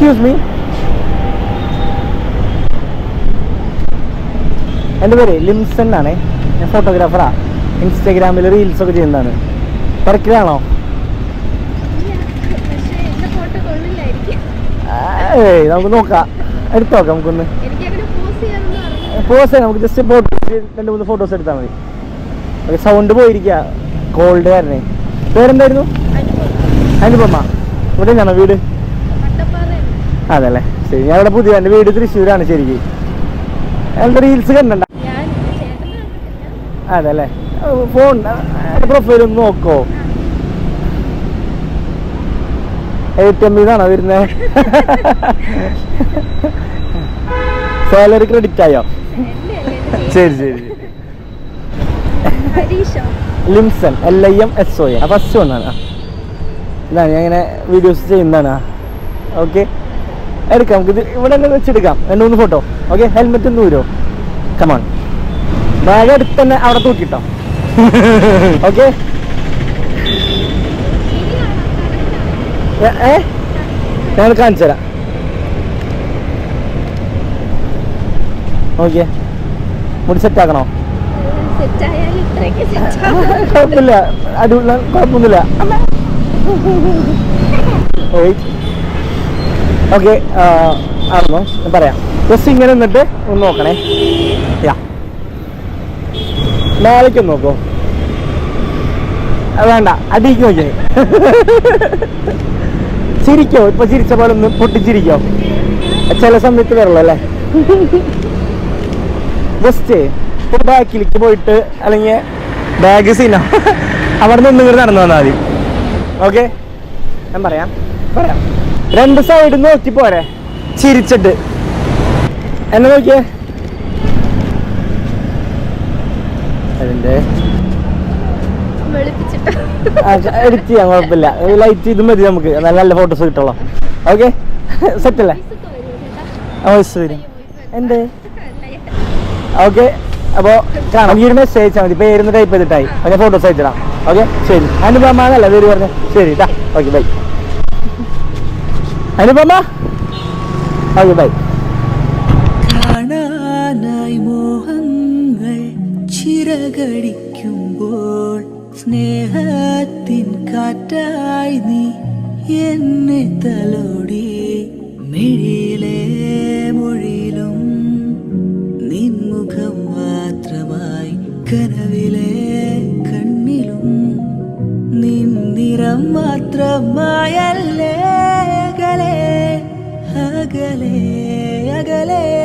Excuse me എന്റെ പേര് ലിംസൺ ആണ്. ഞാൻ ഫോട്ടോഗ്രാഫറാ ഇൻസ്റ്റാഗ്രാമിൽ റീൽസൊക്കെ ചെയ്യുന്നതാണ്. തിരക്കിലാണോ? നമുക്ക് നോക്കാം. എടുത്തു നോക്കാം നമുക്കൊന്ന്. പോസ് നമുക്ക് ജസ്റ്റ് ഫോട്ടോ രണ്ട് മൂന്ന് ഫോട്ടോസ് എടുത്താൽ മതി. സൗണ്ട് പോയിരിക്കുക കോൾഡ് കാരണേ പേരെന്തായിരുന്നു? അനുപമ. ഇവിടെ ഞാനോ വീട്? അതല്ലേ? ശരി ഞാൻ ഇവിടെ പുതിയ എന്റെ വീട് തൃശ്ശൂരാണ് ശരിക്ക്. എന്റെ റീൽസ് കണ്ടണ്ട അതല്ലേ? ഫോൺ പ്രൊഫൈൽ ഒന്ന് നോക്കോ. എ ടി വരുന്നത് സാലറി ക്രെഡിറ്റ് ആയോ? എന്റെ ശരി ശരി. Limson L I M S O A first ഒന്നാണ് ഇതാണ് ഞാൻ ഇങ്ങനെ വീഡിയോസ് ചെയ്യുന്നതാണ്. ഓക്കെ എടുക്കാം. നമുക്ക് ഇത് ഇവിടെ തന്നെ വെച്ചെടുക്കാം. രണ്ട് മൂന്ന് ഫോട്ടോ ഓക്കെ ഹെൽമെറ്റ് ഒന്ന് വരുമോ കമാൺ ബാഗ് എടുത്ത് തന്നെ അവിടെ തൂക്കിട്ടോ. ഓക്കെ ഏ ഞാൻ കാണിച്ചു തരാം. ഓക്കെ മുടി സെറ്റ് ആക്കണോ? കുഴപ്പമില്ല. അടിപൊളി കുഴപ്പമൊന്നുമില്ല. ഓക്കെ ആണെന്നോ പറയാം. ജസ്റ്റ് ഇങ്ങനെ നിന്നിട്ട് ഒന്ന് നോക്കണേ. യാ. മേലേക്ക് നോക്കൂ. വേണ്ട അടിക്ക് നോക്കിയേ ചിരിക്കോ? ഇപ്പൊ ചിരിച്ച പോലെ ഒന്ന് പൊട്ടിച്ചിരിക്കോ? ചില സമയത്ത് വരള്ളൂ അല്ലേ? ജസ്റ്റ് ഇപ്പൊ ബാക്കിലേക്ക് പോയിട്ട് അല്ലെങ്കിൽ ബാഗ് സീനോ അവിടെ നിന്ന് ഇങ്ങോട്ട് നടന്നു വന്നാൽ മതി. ഓക്കെ ഞാൻ പറയാം. പറയാം. രണ്ട് സൈഡ് നോക്കി പോരെ. ചിരിച്ചിട്ട്. എന്നെ നോക്കിയേ. അതിന്റെ എഡിറ്റ് ചെയ്യാൻ കുഴപ്പമില്ല. ലൈറ്റ് ഇത് മതി നമുക്ക്. നല്ല നല്ല ഫോട്ടോസ് കിട്ടോളാം. ഓക്കെ സെറ്റ് അല്ലേ? വരും. എന്തേ? ഓക്കെ അപ്പോൾ കാണാം. ഈ ഒരു മെസ്സേജ് അയച്ചാൽ മതി. പേരുന്ന് ടൈപ്പ് ചെയ്തിട്ടായി. അപ്പോൾ ഞാൻ ഫോട്ടോസ് അയച്ചിടാം. ഓക്കെ ശരി. അനുപമ എന്നല്ല പേര് പറഞ്ഞു. ശരി ടാ okay bye Anupama? Okay bye കാണാനായി മോഹങ്ങൾ ചിറകടിക്കുമ്പോൾ സ്നേഹത്തിൻ കാറ്റായി നീ എന്നെ തലോടി മിഴിയിലെ മൊഴിയിലും നിൻമുഖം മാത്രമായി കനവിലെ കണ്ണിലും നിൻ നിറം മാത്രമായല്ലേ agale agale